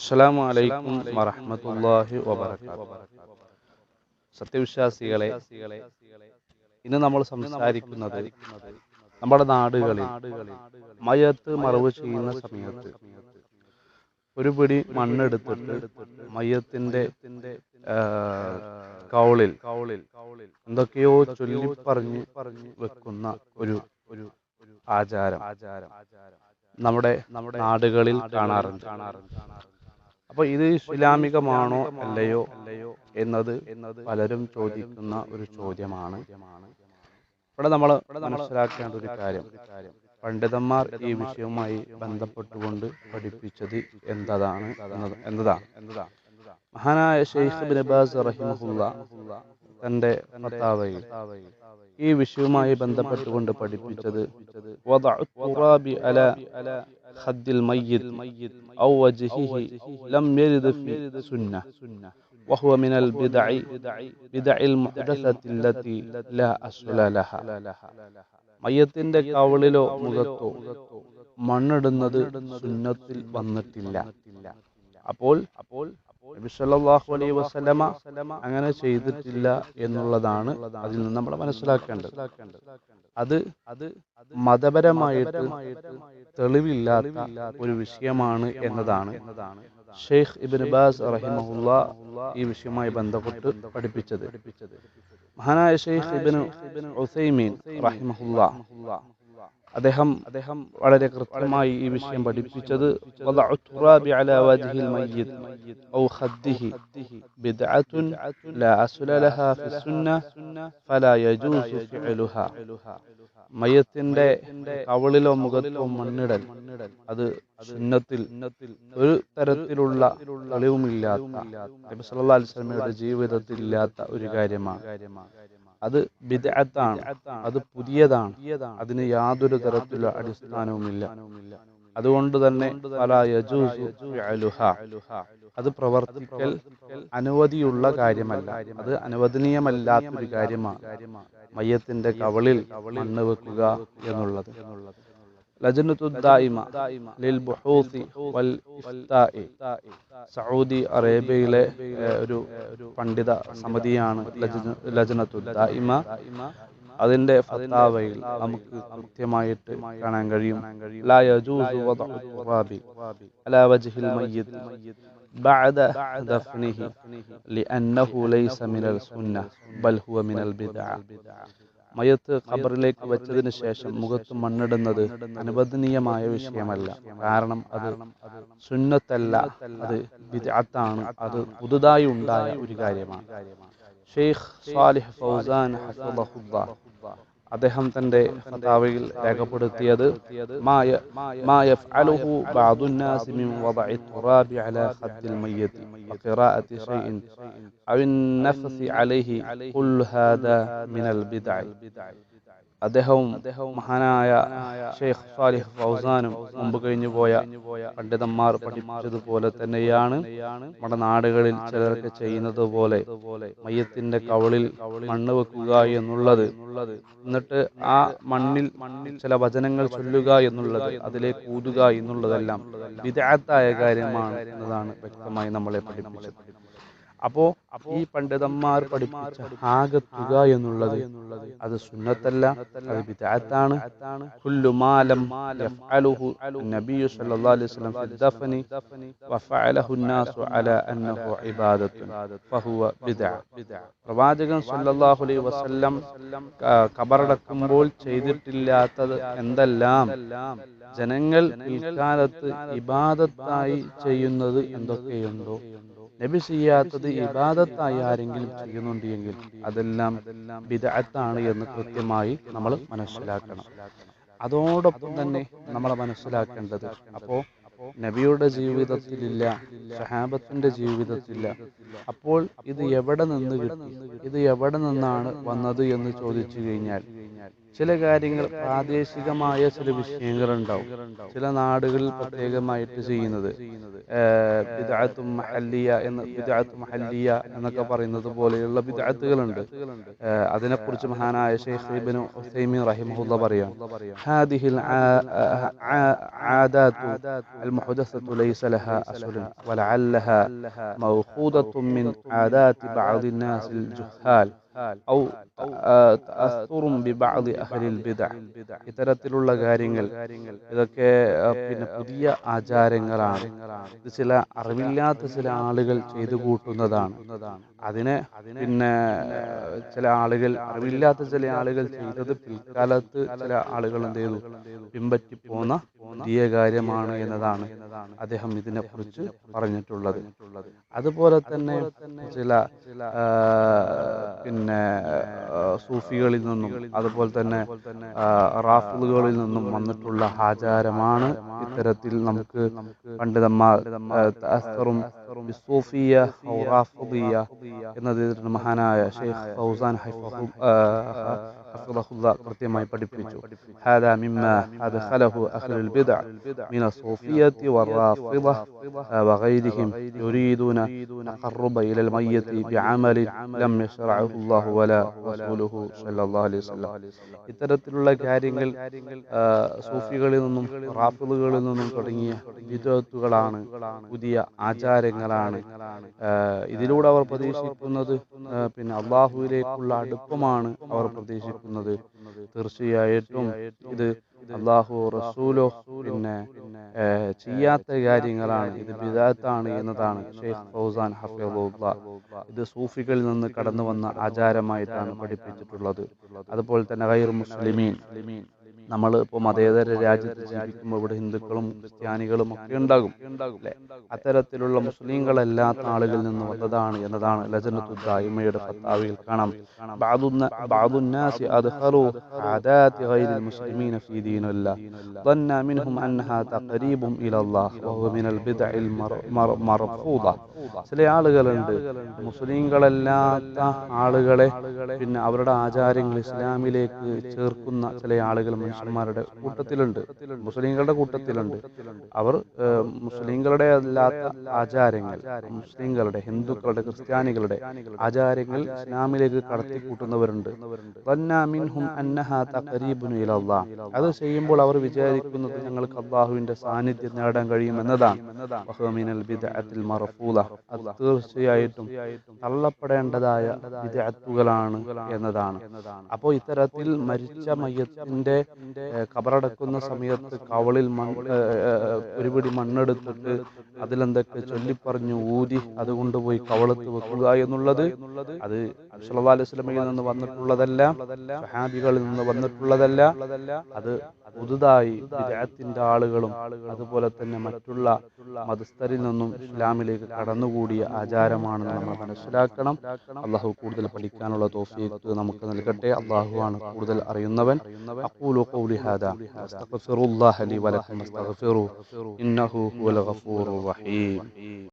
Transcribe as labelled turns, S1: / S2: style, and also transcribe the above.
S1: അസ്സലാമു അലൈക്കും വറഹ്മത്തുള്ളാഹി വബറകാതുഹു. സത്യവിശ്വാസികളെ ഇന്ന് നമ്മൾ സംസാരിക്കുന്നത് നമ്മുടെ നാടുകളിൽ മയത്ത് മറവ് ചെയ്യുന്ന സമയത്ത് ഒരു പിടി മണ്ണെടുത്തിട്ട് മയത്തിന്റെ കൗളിൽ എന്തൊക്കെയോ ചൊല്ലി പറഞ്ഞ് വെക്കുന്ന ഒരു ഒരു ആചാരം ആചാരം നമ്മുടെ നമ്മുടെ നാടുകളിൽ കാണാറുണ്ട് കാണാറുണ്ട്. അപ്പോൾ ഇത് ഇസ്ലാമികമാണോ അല്ലയോ എന്നത് പലരും ചോദിക്കുന്ന ഒരു ചോദ്യമാണ്. ഇവിടെ നമ്മൾ മനസ്സിലാക്കേണ്ട ഒരു കാര്യം. പണ്ഡിതന്മാർ ഈ വിഷയവുമായി ബന്ധപ്പെട്ടുകൊണ്ട് പഠിപ്പിച്ചത് എന്തതാണ് എന്നതാണ് മഹാനായ ഷെയ്ഖുബിൻ തന്റെ ഭർത്താവയിൽ ഈ വിഷയവുമായി ബന്ധപ്പെട്ടുകൊണ്ട് പഠിപ്പിച്ചത് خد الميت أو وجهه لم يرد في السنة وهو من البدع بدع المحدثة التي لا أصل لها മയ്യത്തിന്റെ കവളിലോ മുഖത്തോ മണ്ണിടുന്നത് സുന്നത്തിൽ വന്നിട്ടില്ല അപ്പോൾ അപ്പോൾ നബി സല്ലല്ലാഹു അലൈഹി വസല്ലമ അങ്ങനെ ചെയ്തിട്ടില്ല എന്നുള്ളതാണ് അതിൽ നിന്ന് നമ്മൾ മനസ്സിലാക്കേണ്ടത്. അത് അത് മതപരമായിട്ട് തെളിവില്ലാത്ത ഒരു വിഷയമാണ് എന്നതാണ് ഷെയ്ഖ് ഇബിൻ ബാസ് റഹിമഹുല്ല ഈ വിഷയവുമായി ബന്ധപ്പെട്ട് പഠിപ്പിച്ചത്. മഹാനായ ഷെയ്ഖ് ഇബിൻ ഉസൈമീൻ റഹിമഹുല്ല. അദ്ദേഹം അദ്ദേഹം വളരെ കൃത്യമായി ഈ വിഷയം പഠിപ്പിച്ചത് മയ്യത്തിന്റെ കവളിലോ മുഖത്തോ മണ്ണിടൽ. അത് സുന്നത്തിൽ ഒരു തരത്തിലുള്ള തെളിവുമില്ലാത്ത നബി സല്ലല്ലാഹു അലൈഹി വസല്ലമയുടെ ജീവിതത്തിൽ ഇല്ലാത്ത ഒരു കാര്യമാണ്. അത് ബിദ്അത്താണ്. അത് പുതിയതാണ്. അതിന് യാതൊരു തരത്തിലുള്ള അടിസ്ഥാനവുമില്ല. അതുകൊണ്ട് തന്നെ. അത് പ്രവർത്തിക്കൽ അനുമതിയുള്ള കാര്യമല്ല. അത് അനുവദനീയമല്ലാത്ത ഒരു കാര്യമാണ്. മയ്യത്തിന്റെ കവളിൽ മണ്ണ് വെക്കുക എന്നുള്ളത്. ലജനത്തു ദായിമ ലിൽ ബുഹൂസി വൽ ഇഫ്താഇ സൗദി അറേബ്യയിലെ ഏഹ്, ഒരു പണ്ഡിത സമിതിയാണ് ലജന- ലജനത്തു ദായിമ അതിന്റെ ഫത്താവയിൽ നമുക്ക് കൃത്യമായിട്ട് കാണാൻ കഴിയും ലാ യജൂസു വദഉ തുറാബി അലാ വജ്ഹിൽ മയ്യിത് بعد دفنه لأنه ليس من السنة بل هو من البدعة മയത്ത് ഖബറിലേക്ക് വെച്ചതിന് ശേഷം മുഖത്ത് മണ്ണിടുന്നത് അനുവദനീയമായ വിഷയമല്ല. കാരണം അത് സുന്നത്തല്ല. അത് ബിദ്അത്താണ്. അത് പുതുതായി ഉണ്ടായ ഒരു കാര്യമാണ്. ഷെയ്ഖ് സാലിഹ് ഫൗസാൻ ഹഫിളഹുല്ലാ അദ്ദേഹം തന്റെ ഫതാവയിൽ രേഖപ്പെടുത്തിയത് മായ മായഫ്അലുഹു ബാദുന്നാസ് മിൻ വദഇ തുറാബി അലാ ഖദ്ദിൽ മയ്യിത് ഖിറാഅത്തി ഷൈഇൻ അവിൻ നഫ്സി അലൈഹി ഖുൽ ഹാദാ മിനൽ ബിദഅ അദ്ദേഹവും മഹാനായ ഷെയ്ഖ് സാലിഹ് ഫൗസാനും മുമ്പ് കഴിഞ്ഞു പോയ പണ്ഡിതന്മാർ പഠിപ്പിച്ചതുപോലെ തന്നെയാണ് നമ്മുടെ നാടുകളിൽ ചിലർക്ക് ചെയ്യുന്നത് പോലെ മയ്യത്തിന്റെ കവളിൽ മണ്ണ് വെക്കുക എന്നുള്ളത് എന്നിട്ട് ആ മണ്ണിൽ മണ്ണിൽ ചില വചനങ്ങൾ ചൊല്ലുക എന്നുള്ളത് അതിലേക്ക് ഊതുക എന്നുള്ളതെല്ലാം വിദഗ്ധായ കാര്യമാണ് എന്നതാണ് വ്യക്തമായി നമ്മളെ പഠിപ്പിച്ചത്. അപ്പോ ഈ പണ്ഡിതന്മാർ പഠിപ്പിച്ച ആകത്തുക എന്നുള്ളത് അത് സുന്നത്തല്ല അത് ബിദഅത്താണ് കുല്ലു മാലം യഫ്അലുഹു നബിയു സല്ലല്ലാഹു അലൈഹി വസല്ലം ഫി ദഫനി വഫഅലഹു الناس على انه عباده فهو بدعه പ്രവാചകൻ സല്ലല്ലാഹു അലൈഹി വസല്ലം ക- കബറടക്കുമ്പോൾ ചെയ്തിട്ടില്ലാത്തത് എന്തെല്ലാം ജനങ്ങൾ പിൽക്കാലത്ത് ഇബാദത്തായി ചെയ്യുന്നത് എന്തൊക്കെയുണ്ടോ നബി ചെയ്യാത്തത് ഇബാദത്തായി ആരെങ്കിലും ചെയ്യുന്നുണ്ട് എങ്കിൽ അതെല്ലാം വിദഗ്ധാണ് എന്ന് കൃത്യമായി നമ്മൾ മനസ്സിലാക്കണം. അതോടൊപ്പം തന്നെ നമ്മൾ മനസ്സിലാക്കേണ്ടത് അപ്പോ നബിയുടെ ജീവിതത്തിലില്ല ഷഹാബത്തിന്റെ ജീവിതത്തില്ല അപ്പോൾ ഇത് എവിടെ നിന്ന് കിട്ടി ഇത് എവിടെ നിന്നാണ് വന്നത് എന്ന് ചോദിച്ചു കഴിഞ്ഞാൽ ചില കാര്യങ്ങൾ പ്രാദേശികമായ ചില വിഷയങ്ങൾ ഉണ്ടാവും ചില നാടുകളിൽ പ്രത്യേകമായിട്ട് ചെയ്യുന്നത് മഹല്ലിയ എന്നൊക്കെ പറയുന്നത് പോലെയുള്ള ബിദാത്തുകളുണ്ട് അതിനെക്കുറിച്ച് മഹാനായ ഷെയ്ഖിബിന് റഹിമുല്ല പറയാം ഹാദിഹിൽ المحدثة ليس لها أصل ولعلها موخوذة من عادات بعض الناس. الجهال. ഔ അസ്തുറും ബിബഅദി അഹ്ലിൽ ബിദഅ ഇത്തരത്തിലുള്ള കാര്യങ്ങൾ ഇതൊക്കെ പിന്നെ പുതിയ ആചാരങ്ങളാണ്. ഇത് ചില അറിവില്ലാത്ത ചില ആളുകൾ ചെയ്തു കൂട്ടുന്നതാണ്. അതിനെ പിന്നെ ചില ആളുകൾ അറിവില്ലാത്ത ചില ആളുകൾ ചെയ്തത് പിൽക്കാലത്ത് ചില ആളുകൾ എന്ത് ചെയ്തു? പിൻപറ്റി പോന്ന പുതിയ കാര്യമാണ് എന്നതാണ് അദ്ദേഹം ഇതിനെ കുറിച്ച് പറഞ്ഞിട്ടുള്ളത്. അതുപോലെ തന്നെ ചില പിന്നെ സൂഫികളിൽ നിന്നും അതുപോലെ തന്നെ റാഫുകളിൽ നിന്നും വന്നിട്ടുള്ള ആചാരമാണ് ഇത്തരത്തിൽ നമുക്ക് പണ്ഡിതന്മാർ സൂഫിയ എന്നതിന് മഹാനായ ഷെയ്ഖ് ഫൗസാൻ കൃത്യമായി പഠിപ്പിച്ചു هذا مما أدخله أهل البدع من الصوفية والرافضة وغيرهم يريدون تقرب إلى الميت بعمل لم يشرعه الله ولا رسوله صلى الله عليه وسلم ഇത്തരത്തിലുള്ള കാര്യങ്ങൾ സൂഫികളിൽ നിന്നും റാഫിളുകളിൽ നിന്നും തുടങ്ങിയ വിദഗ്ധകളാണ് പുതിയ ആചാരങ്ങളാണ് ഇതിലൂടെ അവർ പ്രതീക്ഷിക്കുന്നത് പിന്നെ അള്ളാഹുവിലേക്കുള്ള അടുപ്പമാണ് അവർ പ്രതീക്ഷിക്കുന്നത് തീർച്ചയായിട്ടും ഇത് അള്ളാഹു റസൂലോ പിന്നെ ചെയ്യാത്ത കാര്യങ്ങളാണ്. ഇത് ബിദാത്താണ് എന്നതാണ് ഷെയ്ഖ് ഫൗസാൻ ഹഫീദുള്ള ഇത് സൂഫികളിൽ നിന്ന് കടന്നു വന്ന ആചാരമായിട്ടാണ് പഠിപ്പിച്ചിട്ടുള്ളത്. അതുപോലെ തന്നെ ഗൈർ മുസ്ലിമീൻ. നമ്മൾ ഇപ്പോൾ മതേതര രാജ്യത്ത് ജീവിക്കുമ്പോൾ ഇവിടെ ഹിന്ദുക്കളും ക്രിസ്ത്യാനികളും ഒക്കെ ഉണ്ടാകും അല്ലേ? അത്തരത്തിലുള്ള മുസ്ലിങ്ങളല്ലാത്ത ആളുകളിൽ നിന്ന് വന്നതാണ് എന്നതാണ് ലജനത്തുദ്ദായ്മയുടെ ഫത്താവിയിൽ കാണാം. ചില ആളുകളുണ്ട് മുസ്ലിങ്ങളല്ലാത്ത ആളുകളെ പിന്നെ അവരുടെ ആചാരങ്ങൾ ഇസ്ലാമിലേക്ക് ചേർക്കുന്ന ചില ആളുകൾ മനുഷ്യ മനുഷ്യന്മാരുടെ കൂട്ടത്തിലുണ്ട്. മുസ്ലിങ്ങളുടെ കൂട്ടത്തിലുണ്ട്. അവർ മുസ്ലിങ്ങളുടെ അല്ലാത്ത ആചാരങ്ങൾ മുസ്ലിങ്ങളുടെ ഹിന്ദുക്കളുടെ ക്രിസ്ത്യാനികളുടെ ആചാരങ്ങൾ ഇസ്ലാമിലേക്ക് കടത്തിക്കൂട്ടുന്നവരുണ്ട്. അത് ചെയ്യുമ്പോൾ അവർ വിചാരിക്കുന്നത് ഞങ്ങൾക്ക് അള്ളാഹുവിന്റെ സാന്നിധ്യം നേടാൻ കഴിയും എന്നതാണ് അത് തീർച്ചയായിട്ടും തള്ളപ്പെടേണ്ടതായ വിദഗ്ധുകളാണ് എന്നതാണ്. അപ്പോൾ ഇത്തരത്തിൽ മരിച്ച മയത്തിന്റെ കബറടക്കുന്ന സമയത്ത് കവളിൽ മണ്ണ് ഒരുപിടി മണ്ണെടുത്തിട്ട് അതിലെന്തൊക്കെ ചൊല്ലിപ്പറഞ്ഞു ഊതി അത് കൊണ്ടുപോയി കവളത്ത് വെക്കുക എന്നുള്ളത് അത് അലൈഹി വസല്ലമയിൽ നിന്ന് വന്നിട്ടുള്ളതല്ല സഹാബികളിൽ നിന്ന് വന്നിട്ടുള്ളതല്ല. അത് പുതുതായി വിദഗ്ധത്തിന്റെ ആളുകളും അതുപോലെ തന്നെ മറ്റുള്ള മതസ്ഥരിൽ നിന്നും ഇസ്ലാമിലേക്ക് കടന്നുകൂടിയ ആചാരമാണെന്ന് നമ്മൾ മനസ്സിലാക്കണം. അള്ളാഹു കൂടുതൽ പഠിക്കാനുള്ള തോഫീക്ക് നമുക്ക് നൽകട്ടെ. അള്ളാഹു ആണ് കൂടുതൽ അറിയുന്നവൻ. അഖൂലു ഖൗലി ഹാദാ. അസ്തഗ്ഫിറുല്ലാഹ വലക്കും അസ്തഗ്ഫിറു. ഇന്നഹു ഹുവൽ റഹീം.